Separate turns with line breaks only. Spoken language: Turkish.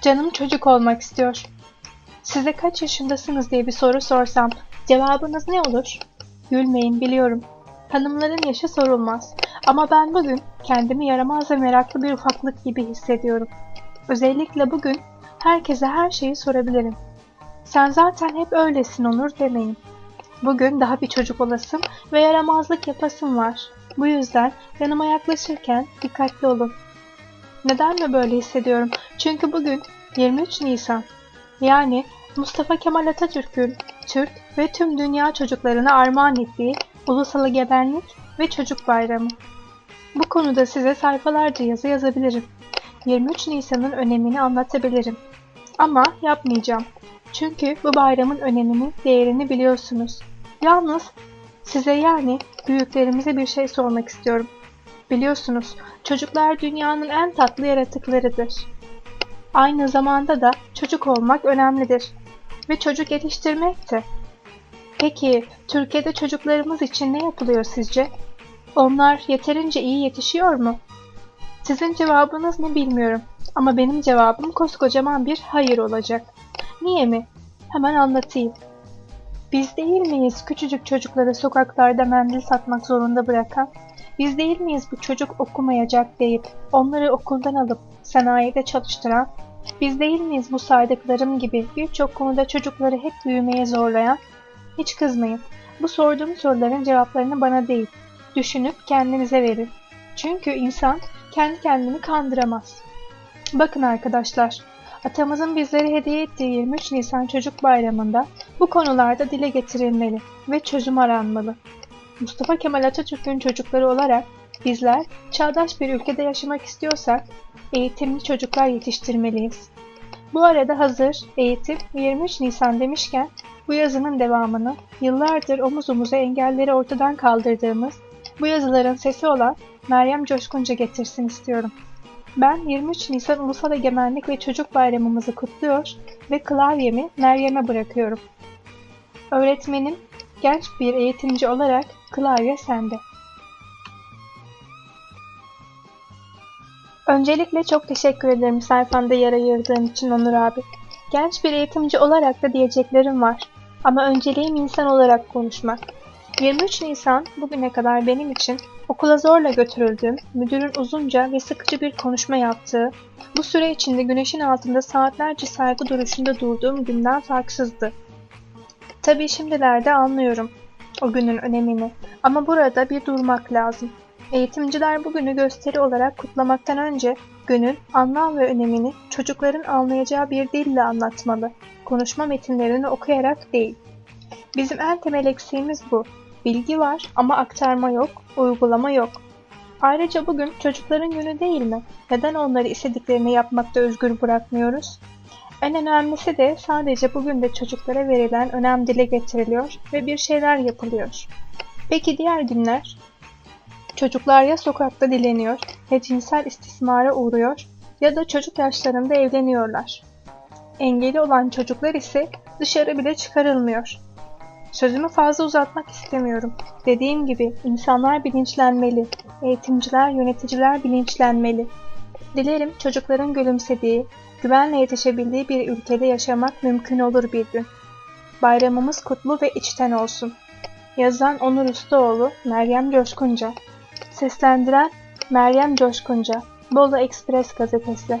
Canım çocuk olmak istiyor. Size kaç yaşındasınız diye bir soru sorsam cevabınız ne olur? Gülmeyin biliyorum. Hanımların yaşı sorulmaz. Ama ben bugün kendimi yaramaz ve meraklı bir ufaklık gibi hissediyorum. Özellikle bugün herkese her şeyi sorabilirim. Sen zaten hep öylesin Onur demeyin. Bugün daha bir çocuk olasım ve yaramazlık yapasım var. Bu yüzden yanıma yaklaşırken dikkatli olun. Neden mi böyle hissediyorum? Çünkü bugün 23 Nisan. Yani Mustafa Kemal Atatürk'ün Türk ve tüm dünya çocuklarına armağan ettiği Ulusal Egemenlik ve Çocuk Bayramı. Bu konuda size sayfalarca yazı yazabilirim. 23 Nisan'ın önemini anlatabilirim. Ama yapmayacağım. Çünkü bu bayramın önemini, değerini biliyorsunuz. Yalnız size yani büyüklerimize bir şey sormak istiyorum. Biliyorsunuz çocuklar dünyanın en tatlı yaratıklarıdır. Aynı zamanda da çocuk olmak önemlidir. Ve çocuk yetiştirmek. Peki Türkiye'de çocuklarımız için ne yapılıyor sizce? Onlar yeterince iyi yetişiyor mu? Sizin cevabınız ne bilmiyorum ama benim cevabım koskocaman bir hayır olacak. Niye mi? Hemen anlatayım. Biz değil miyiz küçücük çocukları sokaklarda mendil satmak zorunda bırakan? Biz değil miyiz bu çocuk okumayacak deyip onları okuldan alıp sanayide çalıştıran? Biz değil miyiz bu saydıklarım gibi birçok konuda çocukları hep büyümeye zorlayan? Hiç kızmayın. Bu sorduğum soruların cevaplarını bana değil, düşünüp kendinize verin. Çünkü insan kendi kendini kandıramaz. Bakın arkadaşlar, atamızın bizlere hediye ettiği 23 Nisan Çocuk Bayramı'nda bu konularda dile getirilmeli ve çözüm aranmalı. Mustafa Kemal Atatürk'ün çocukları olarak bizler çağdaş bir ülkede yaşamak istiyorsak eğitimli çocuklar yetiştirmeliyiz. Bu arada hazır eğitim 23 Nisan demişken bu yazının devamını yıllardır omuz omuza engelleri ortadan kaldırdığımız bu yazıların sesi olan Meryem Coşkunca getirsin istiyorum. Ben 23 Nisan Ulusal Egemenlik ve Çocuk Bayramımızı kutluyor ve klavyemi Meryem'e bırakıyorum. Öğretmenim, genç bir eğitimci olarak klavye sende. Öncelikle çok teşekkür ederim sayfanda yer ayırdığın için Onur abi. Genç bir eğitimci olarak da diyeceklerim var. Ama önceliğim insan olarak konuşmak. 23 Nisan bugüne kadar benim için okula zorla götürüldüğüm, müdürün uzunca ve sıkıcı bir konuşma yaptığı, bu süre içinde güneşin altında saatlerce saygı duruşunda durduğum günden farksızdı. Tabii şimdilerde anlıyorum o günün önemini ama burada bir durmak lazım. Eğitimciler bugünü gösteri olarak kutlamaktan önce günün anlam ve önemini çocukların anlayacağı bir dille anlatmalı. Konuşma metinlerini okuyarak değil. Bizim en temel eksiğimiz bu. Bilgi var ama aktarma yok, uygulama yok. Ayrıca bugün çocukların günü değil mi? Neden onları istediklerini yapmakta özgür bırakmıyoruz? En önemlisi de sadece bugün de çocuklara verilen önem dile getiriliyor ve bir şeyler yapılıyor. Peki diğer günler? Çocuklar ya sokakta dileniyor ya cinsel istismara uğruyor ya da çocuk yaşlarında evleniyorlar. Engeli olan çocuklar ise dışarı bile çıkarılmıyor. Sözümü fazla uzatmak istemiyorum. Dediğim gibi insanlar bilinçlenmeli, eğitimciler, yöneticiler bilinçlenmeli. Dilerim çocukların gülümsediği, güvenle yetişebildiği bir ülkede yaşamak mümkün olur bir gün. Bayramımız kutlu ve içten olsun. Yazan Onur Ustaoğlu, Meryem Coşkunca. Seslendiren Meryem Coşkunca. Bolu Express Gazetesi